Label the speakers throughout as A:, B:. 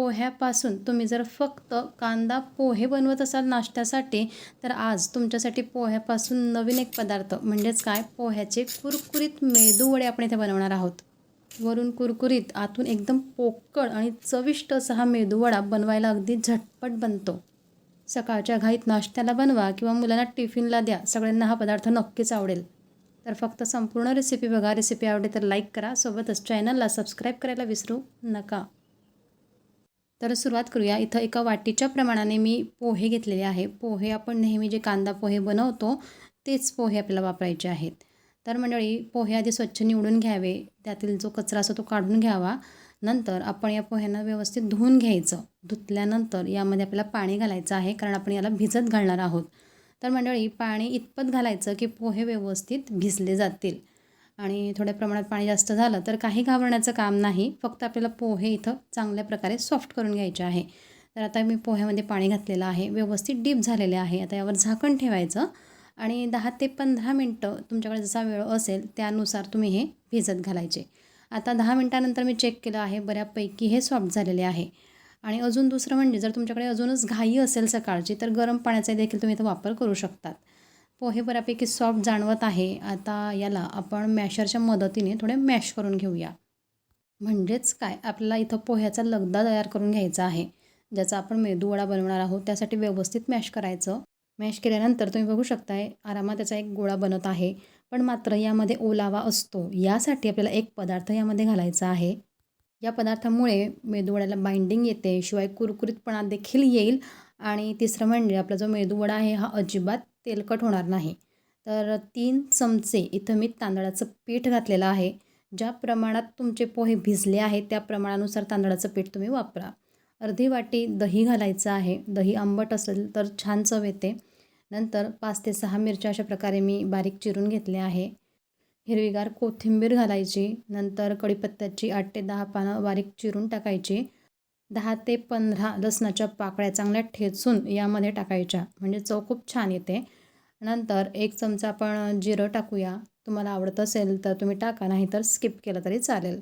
A: पोह्यापासून तुम्ही जर फक्त कांदा पोहे बनवत असाल नाश्त्यासाठी तर आज तुमच्यासाठी पोह्यापासून नवीन एक पदार्थ म्हणजेच काय? पोह्याचे कुरकुरीत मेदूवडे आपण इथे बनवणार आहोत. वरून कुरकुरीत आतून एकदम पोकळ आणि चविष्ट असा हा मेदूवडा बनवायला अगदी झटपट बनतो. सकाळच्या घाईत नाश्त्याला बनवा किंवा मुलांना टिफिनला द्या सगळ्यांना हा पदार्थ नक्कीच आवडेल. तर फक्त संपूर्ण रेसिपी बघा. रेसिपी आवडली तर लाईक करा. सोबतच चॅनलला सबस्क्राईब करायला विसरू नका. तर सुरुवात करूया. इथं एका वाटीच्या प्रमाणाने मी पोहे घेतलेले आहे. पोहे आपण नेहमी जे कांदा पोहे बनवतो तेच पोहे आपल्याला वापरायचे आहेत. तर मंडळी पोहे आधी स्वच्छ निवडून घ्यावे. त्यातील जो कचरा असतो तो काढून घ्यावा. नंतर आपण या पोह्यांना व्यवस्थित धुवून घ्यायचं. धुतल्यानंतर यामध्ये आपल्याला पाणी घालायचं आहे कारण आपण याला भिजत घालणार आहोत. तर मंडळी पाणी इतपत घालायचं की पोहे व्यवस्थित भिजले जातील. आणि थोड्या प्रमाणात पाणी जास्त झालं तर काही घाबरण्याचं काम नाही. फक्त आपल्याला पोहे इथं चांगल्या प्रकारे सॉफ्ट करून घ्यायचे आहे. तर आता मी पोह्यामध्ये पाणी घातलेलं आहे. व्यवस्थित डीप झालेले आहे. आता यावर झाकण ठेवायचं आणि दहा ते पंधरा मिनटं तुमच्याकडे जसा वेळ असेल त्यानुसार तुम्ही हे भिजत घालायचे. आता दहा मिनटानंतर मी चेक केलं आहे. बऱ्यापैकी हे सॉफ्ट झालेले आहे. आणि अजून दुसरं म्हणजे जर तुमच्याकडे अजूनच घाई असेल सकाळची तर गरम पाण्याचा देखील तुम्ही इथं वापर करू शकतात. हो, पोहे बऱ्यापैकी सॉफ्ट जाणवत आहे. आता याला आपण मॅशरच्या मदतीने थोडे मॅश करून घेऊया. म्हणजेच काय? आपल्याला इथं पोह्याचा लगदा तयार करून घ्यायचा आहे. ज्याचा आपण मेदूवडा बनवणार आहोत त्यासाठी व्यवस्थित मॅश करायचं. मॅश केल्यानंतर तुम्ही बघू शकताय आरामात त्याचा एक गोळा बनत आहे. पण मात्र यामध्ये ओलावा असतो. यासाठी आपल्याला एक पदार्थ यामध्ये घालायचा आहे. या पदार्थामुळे मेदूवड्याला बाइंडिंग येते शिवाय कुरकुरीतपणा देखील येईल. आणि तिसरं म्हणजे आपला जो मेदूवडा आहे हा अजिबात तेलकट होणार नाही. तर तीन चमचे इथं मी तांदळाचं पीठ घातलेलं आहे. ज्या प्रमाणात तुमचे पोहे भिजले आहेत त्या प्रमाणानुसार तांदळाचं पीठ तुम्ही वापरा. अर्धी वाटी दही घालायचं आहे. दही आंबट असेल तर छान चव येते. नंतर पाच ते सहा मिरच्या अशा प्रकारे मी बारीक चिरून घेतले आहे. हिरवीगार कोथिंबीर घालायची. नंतर कढीपत्त्याची आठ ते दहा पानं बारीक चिरून टाकायची. दहा ते पंधरा लसणाच्या पाकळ्या चांगल्या ठेचून यामध्ये टाकायच्या. म्हणजे चव खूप छान येते. नंतर एक चमचा आपण जिरं टाकूया. तुम्हाला आवडत असेल तर तुम्ही टाका नाही तर स्किप केलं तरी चालेल.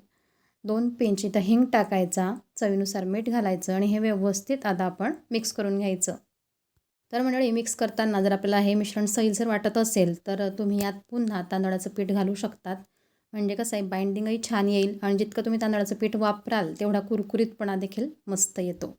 A: दोन पेंची तर हिंग टाकायचा. चवीनुसार मीठ घालायचं आणि हे व्यवस्थित आता आपण मिक्स करून घ्यायचं. तर मंडळी मिक्स करताना जर आपल्याला हे मिश्रण सैलसर वाटत असेल तर तुम्ही यात पुन्हा तांदळाचं पीठ घालू शकतात. म्हणजे कसं आहे बाइंडिंगही छान येईल आणि जितकं तुम्ही तांदळाचं पीठ वापराल तेवढा कुरकुरीतपणा देखील मस्त येतो.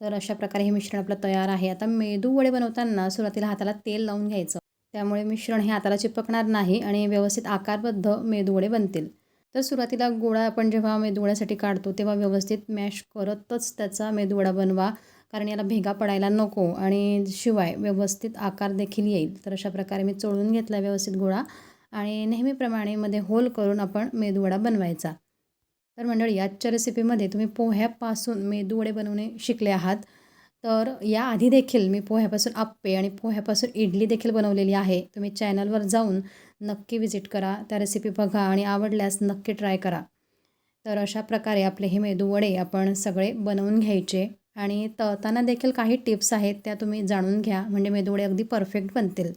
A: तर अशा प्रकारे हे मिश्रण आपलं तयार आहे. आता मेदू वडे बनवताना सुरुवातीला हाताला तेल लावून घ्यायचं. त्यामुळे मिश्रण हे हाताला चिपकणार नाही आणि व्यवस्थित आकारबद्ध मेदूवडे बनतील. तर सुरुवातीला गोळा आपण जेव्हा मेदूवड्यासाठी काढतो तेव्हा व्यवस्थित मॅश करतच त्याचा मेदूवडा बनवा. कारण याला भेगा पडायला नको आणि शिवाय व्यवस्थित आकार देखील येईल. तर अशा प्रकारे मी चोळून घेतला व्यवस्थित गोळा. आणि नेहमीप्रमाणे मध्ये होल करून आपण मेदूवडा बनवायचा. तर मंडळी आजच्या रेसिपीमध्ये तुम्ही पोह्यापासून मेदूवडे बनवणे शिकले आहात. तर याआधी देखील मी पोह्यापासून आप्पे आणि पोह्यापासून इडली देखील बनवलेली आहे. तुम्ही चॅनलवर जाऊन नक्की विजिट करा त्या रेसिपी बघा आणि आवडल्यास नक्की ट्राय करा. तर अशा प्रकारे आपले हे मेदूवडे आपण सगळे बनवून घ्यायचे आणि तळताना देखील काही टिप्स आहेत त्या तुम्ही जाणून घ्या. म्हणजे मेदूवडे अगदी परफेक्ट बनतील.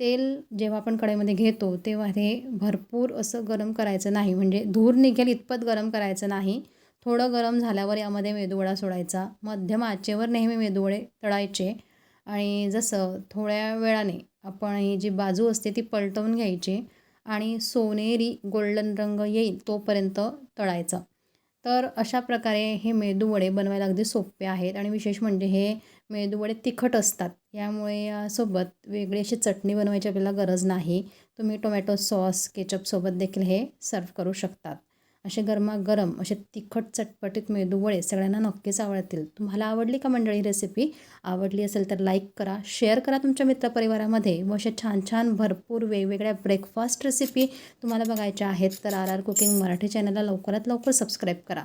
A: तेल जेव्हा आपण कढईमध्ये घेतो तेव्हा हे भरपूर असं गरम करायचं नाही. म्हणजे धूर निघेल इतपत गरम करायचं नाही. थोडं गरम झाल्यावर यामध्ये मेदूवडा सोडायचा. मध्यम आचेवर नेहमी मेदूवडे तळायचे. आणि जसं थोड्या वेळाने आपण ही जी बाजू असते ती पलटवून घ्यायची आणि सोनेरी गोल्डन रंग येईल तोपर्यंत तळायचा. तर अशा प्रकारे हे मेदूवडे बनवायला अगदी सोपे आहेत. आणि विशेष म्हणजे हे मेदूवडे तिखट असतात. यामुळे सोबत वेगळी अशी चटणी बनवायची आपल्याला गरज नाही. तुम्ही टोमॅटो सॉस केचपसोबत देखील हे सर्व करू शकतात. असे गरमागरम असे तिखट चटपटीत मेदूवडे सगळ्यांना नक्कीच आवडतील. तुम्हाला आवडली का मंडळी रेसिपी? आवडली असेल तर लाईक करा शेअर करा तुमच्या मित्रपरिवारामध्ये व अशा छान छान भरपूर वेगवेगळ्या ब्रेकफास्ट रेसिपी तुम्हाला बघायच्या आहेत तर आर आर कुकिंग मराठी चॅनलला लवकरात लवकर सबस्क्राईब करा.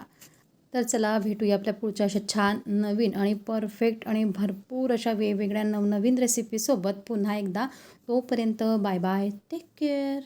A: तर चला भेटूया आपल्या पुढच्या अशा छान नवीन आणि परफेक्ट आणि भरपूर अशा वेगवेगळ्या नवनवीन रेसिपीसोबत पुन्हा एकदा. तोपर्यंत बाय बाय टेक केअर